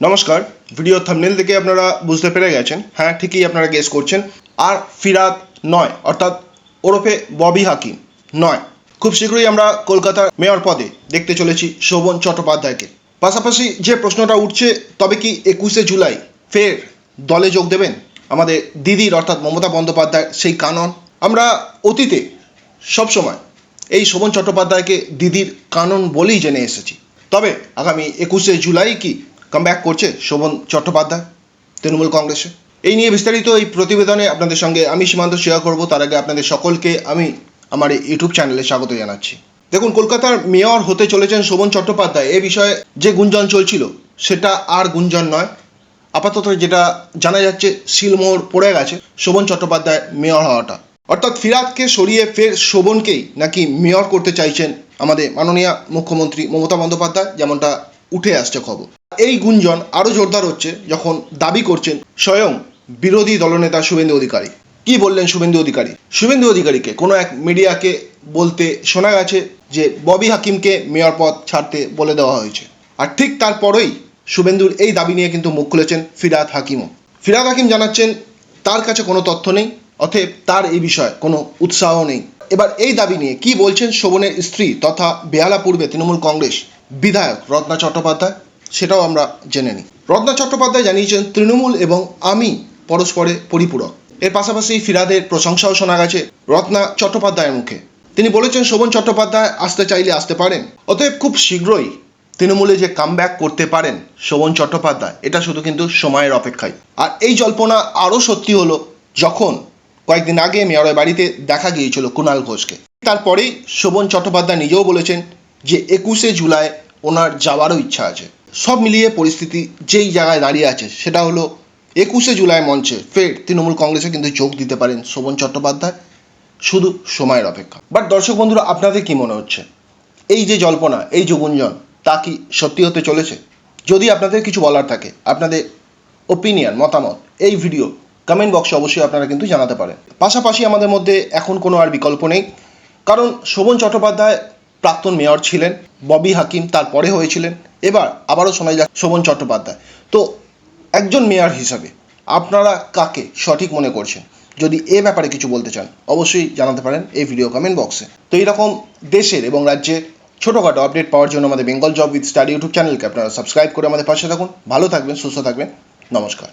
নমস্কার video thumbnail থেকে আপনারা বুঝতে পেরে গেছেন। হ্যাঁ ঠিকই আপনারা গেস করছেন। আর ফিরাদ নয়, অর্থাৎ ওরফে ববি হাকিম নয়। খুব শীঘ্রই আমরা কলকাতার মেয়র পদে দেখতে চলেছি শোভন চট্টোপাধ্যায়কে। পাশাপাশি যে প্রশ্নটা উঠছে, তবে কি একুশে জুলাই ফের দলে যোগ দেবেন আমাদের দিদির, অর্থাৎ মমতা বন্দ্যোপাধ্যায় সেই কানন? আমরা অতীতে সবসময় এই শোভন চট্টোপাধ্যায়কে দিদির কানন বলেই জেনে এসেছি। তবে আগামী একুশে জুলাই কি কামব্যাক করছে শোভন চট্টোপাধ্যায়, তৃণমূল কংগ্রেসে। এই নিয়ে বিস্তারিত এই প্রতিবেদনে আপনাদের সঙ্গে আমি সীমান্ত শেয়ার করব। তার আগে আপনাদের সকলকে আমি আমার ইউটিউব চ্যানেলে স্বাগত জানাচ্ছি। দেখুন, কলকাতার মেয়র হতে চলেছেন শোভন চট্টোপাধ্যায়। এ বিষয়ে যে গুঞ্জন চলছিল, সেটা আর গুঞ্জন নয়। আপাতত যেটা জানা যাচ্ছে সিলমোহর পড়ে গেছে শোভন চট্টোপাধ্যায় মেয়র হওয়াটা। অর্থাৎ ফিরাদকে সরিয়ে ফের শোভনকেই নাকি মেয়র করতে চাইছেন আমাদের মাননীয় মুখ্যমন্ত্রী মমতা বন্দ্যোপাধ্যায়, যেমনটা উঠে আসছে খবর। এই গুঞ্জন আরও জোরদার হচ্ছে যখন দাবি করছেন স্বয়ং বিরোধী দলনেতা শুভেন্দু অধিকারী। কি বললেন শুভেন্দু অধিকারী? শুভেন্দু অধিকারীকে কোনো এক মিডিয়াকে বলতে শোনা গেছে যে ববি হাকিমকে মেয়র পদ ছাড়তে বলে দেওয়া হয়েছে। আর ঠিক তারপরেই শুভেন্দুর এই দাবি নিয়ে কিন্তু মুখ খুলেছেন ফিরাদ হাকিমও। ফিরাদ হাকিম জানাচ্ছেন, তার কাছে কোনো তথ্য নেই, অতএব তার এই বিষয়ে কোনো উৎসাহ নেই। এবার এই দাবি নিয়ে কি বলছেন শোভনের স্ত্রী তথা বেহালা পূর্বে তৃণমূল কংগ্রেস বিধায়ক রত্না চট্টোপাধ্যায়, সেটাও আমরা জেনে নিই। রত্না চট্টোপাধ্যায় জানিয়েছেন, তৃণমূল এবং আমি পরস্পরে পরিপূরক। এর পাশাপাশি ফিরাদের প্রশংসাও শোনা গেছে রত্না চট্টোপাধ্যায়ের মুখে। তিনি বলেছেন, শোভন চট্টোপাধ্যায় আসতে চাইলে আসতে পারেন, অতএব খুব শীঘ্রই তৃণমূলে যে কামব্যাক করতে পারেন শোভন চট্টোপাধ্যায়, এটা শুধু কিন্তু সময়ের অপেক্ষায়। আর এই জল্পনা আরও সত্যি হলো যখন কয়েকদিন আগে মেয়রের বাড়িতে দেখা গিয়েছিল কুণাল ঘোষকে। তারপরেই শোভন চট্টোপাধ্যায় নিজেও বলেছেন যে, একুশে জুলাই ওনার যাওয়ারও ইচ্ছা আছে। সব মিলিয়ে পরিস্থিতি যেই জায়গায় দাঁড়িয়ে আছে, সেটা হলো একুশে জুলাই মঞ্চে ফের তৃণমূল কংগ্রেসে কিন্তু যোগ দিতে পারেন শোভন চট্টোপাধ্যায়। শুধু সময়ের অপেক্ষা। বাট দর্শক বন্ধুরা, আপনাদের কি মনে হচ্ছে? এই যে জল্পনা, এই যে গুঞ্জন, তা কি সত্যি হতে চলেছে? যদি আপনাদের কিছু বলার থাকে, আপনাদের ওপিনিয়ন মতামত, এই ভিডিও কমেন্ট বক্সে অবশ্যই আপনারা কিন্তু জানাতে পারেন। পাশাপাশি আমাদের মধ্যে এখন কোনো আর বিকল্প নেই। কারণ শোভন চট্টোপাধ্যায় প্রাক্তন মেয়র ছিলেন, ববি হাকিম তারপরে হয়েছিলেন। এবার আবারও শোনা যাক শোভন চট্টোপাধ্যায়। তো, একজন মেয়র হিসাবে আপনারা কাকে সঠিক মনে করছেন? যদি এ ব্যাপারে কিছু বলতে চান, অবশ্যই জানাতে পারেন এই ভিডিও কমেন্ট বক্সে তো এইরকম দেশের এবং রাজ্যের ছোটোখাটো আপডেট পাওয়ার জন্য আমাদের Bengal job with study YouTube চ্যানেলকে আপনারা সাবস্ক্রাইব করে আমাদের পাশে থাকুন। ভালো থাকবেন, সুস্থ থাকবেন। নমস্কার।